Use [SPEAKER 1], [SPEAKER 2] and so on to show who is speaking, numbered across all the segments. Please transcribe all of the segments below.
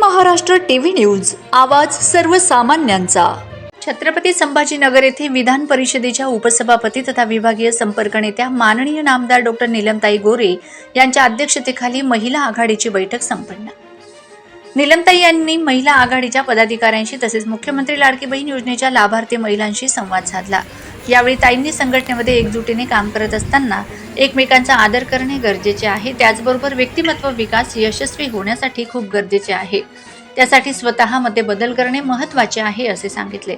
[SPEAKER 1] Maharashtra TV news. आवाज सर्वसामान्यांचा. छत्रपती संभाजीनगर येथे विधान परिषदेच्या उपसभापती तथा विभागीय संपर्क नेत्या माननीय नामदार डॉक्टर नीलमताई गोरे यांच्या अध्यक्षतेखाली महिला आघाडीची बैठक संपन्न. निलमताई यांनी महिला आघाडीच्या पदाधिकाऱ्यांशी तसेच मुख्यमंत्री लाडकी बहीण योजनेच्या लाभार्थी महिलांशी संवाद साधला. यावेळी ताईंनी संघटनेमध्ये एकजुटीने काम करत असताना एकमेकांचा आदर करणे गरजेचे आहे. त्याचबरोबर व्यक्तिमत्व विकास यशस्वी होण्यासाठी खूप गरजेचे आहे. त्यासाठी स्वतःमध्ये बदल करणे महत्त्वाचे आहे असे सांगितले.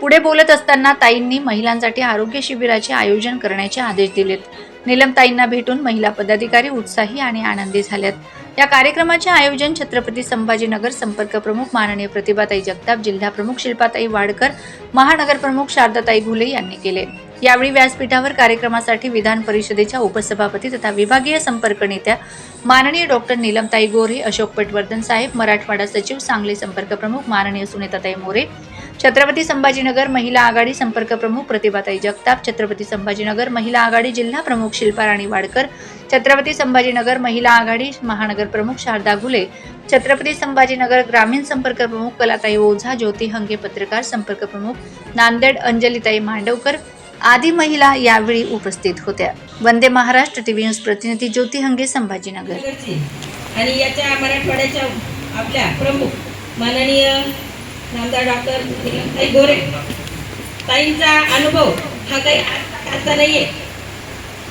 [SPEAKER 1] पुढे बोलत असताना ताईंनी महिलांसाठी आरोग्य शिबिराचे आयोजन करण्याचे आदेश दिलेत. नीलमताईंना भेटून महिला पदाधिकारी उत्साही आणि आनंदी झाल्यात. या कार्यक्रमाचे आयोजन छत्रपती संभाजीनगर संपर्क प्रमुख माननीय प्रतिभाताई जगताप जिल्हा प्रमुख शिल्पाताई वाडकर महानगर प्रमुख शारदाताई घुले यांनी केले. यावेळी व्यासपीठावर कार्यक्रमासाठी विधान परिषदेच्या उपसभापती तथा विभागीय संपर्क नेत्या माननीय डॉक्टर नीलमताई गोरे अशोक पटवर्धन साहेब मराठवाडा सचिव सांगली संपर्क प्रमुख माननीय सुनीताताई मोरे छत्रपती संभाजीनगर महिला आघाडी संपर्क प्रमुख प्रतिभाताई जगताप छत्रपती संभाजीनगर महिला आघाडी जिल्हा प्रमुख शिल्पा राणी वाडकर छत्रपती संभाजीनगर महिला आघाडी महानगर प्रमुख शारदा गुले छत्रपती संभाजीनगर ग्रामीण संपर्क प्रमुख कलाताई ओझा ज्योती हंगे पत्रकार संपर्क प्रमुख नांदेड अंजलीताई मांडवकर आदी महिला यावेळी उपस्थित होत्या. वंदे महाराष्ट्र टीव्ही न्यूज प्रतिनिधी ज्योती हंगे संभाजीनगर.
[SPEAKER 2] आणि याच्या मराठवाड्याच्या आपल्या प्रमुख माननीय नामदार डॉक्टर गोरे. ताईंचा अनुभव हा काही आता नाहीये.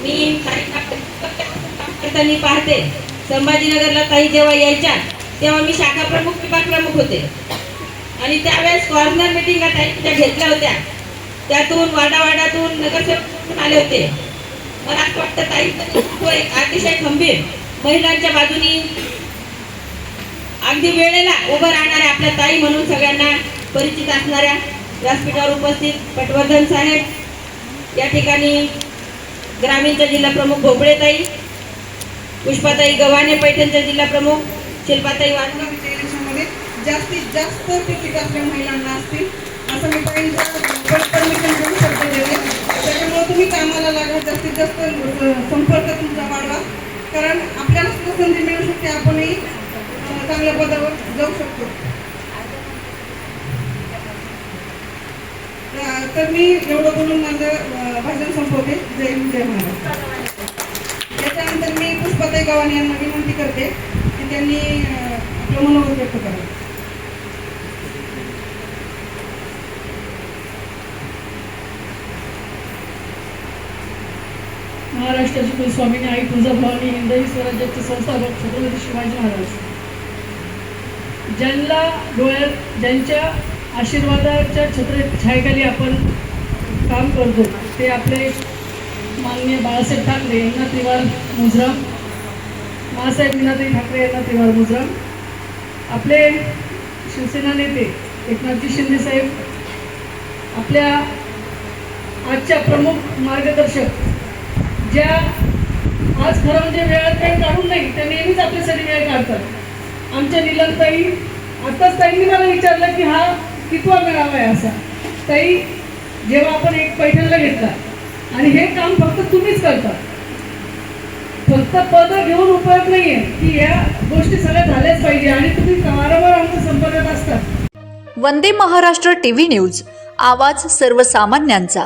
[SPEAKER 2] मी ताईंना पाहते. संभाजीनगरला ताई जेव्हा यायच्या तेव्हा मी शाखा प्रमुख विभाग प्रमुख होते. आणि त्यावेळेस कॉर्नर मिटिंगा ताईंच्या घेतल्या होत्या. त्यातून वाडावाडातून नगरसेवक आले होते. मला असं वाटतं ताई एक अतिशय खंबीर महिलांच्या बाजूनी अगदी वेळेला उभं राहणाऱ्या आपल्या ताई म्हणून सगळ्यांना परिचित असणाऱ्या व्यासपीठावर उपस्थित पटवर्धन साहेब या ठिकाणी ग्रामीणचा जिल्हा प्रमुख भोपळेताई पुष्पाताई गव्हाणे पैठणच्या जिल्हा प्रमुख शिल्पाताई वाटकर
[SPEAKER 3] जास्तीत जास्त तिकीट आपल्या महिलांना असतील. असं मी परमिशन त्याच्यामुळे तुम्ही कामाला लागा जास्तीत जास्त संपर्क तुमचा वाढवा. कारण आपल्याला सुद्धा संधी मिळू शकते आपणही चांगल्या पदावर जाऊ शकतो. तर मी एवढं बोलून माझं भाषण संपवते. जय हिंद जय महाराज त्याच्यानंतर मी पुष्पाताई गव्हाणे यांना विनंती करते की त्यांनी आपलं मनोगत व्यक्त करावं.
[SPEAKER 4] महाराष्ट्राची कुलस्वामिनी आई तुळजाभवानी हिंदवी स्वराज्याचे संस्थापक छत्रपती शिवाजी महाराज. ज्यांना डोळ्यात ज्यांच्या आशीर्वादाच्या छत्र छायखाली आपण काम करतो ते आपले माननीय बाळासाहेब ठाकरे यांना त्रिवार मुजराम बाळासाहेब मीनाताई ठाकरे यांना त्रिवार मुजराम आपले शिवसेना नेते एकनाथजी शिंदेसाहेब आपल्या आजच्या प्रमुख मार्गदर्शक ज्या आज खरं म्हणजे वेळात वेळ काढून नाही त्या नेहमीच आपल्यासाठी वेळ काढतात. आमच्या निलमताई आत्ताच ताईंनी मला विचारलं की हा कितवा मेळावा आहे असा. ताई जेव्हा आपण एक पैठणला घेतला आणि हे काम फक्त तुम्हीच करता. फक्त पद घेऊन उपयोग नाहीये की या गोष्टी सगळ्या झाल्याच पाहिजे आणि तुम्ही वारंवार आमच्या संपर्कात असतात
[SPEAKER 1] वंदे महाराष्ट्र टीव्ही न्यूज आवाज सर्वसामान्यांचा.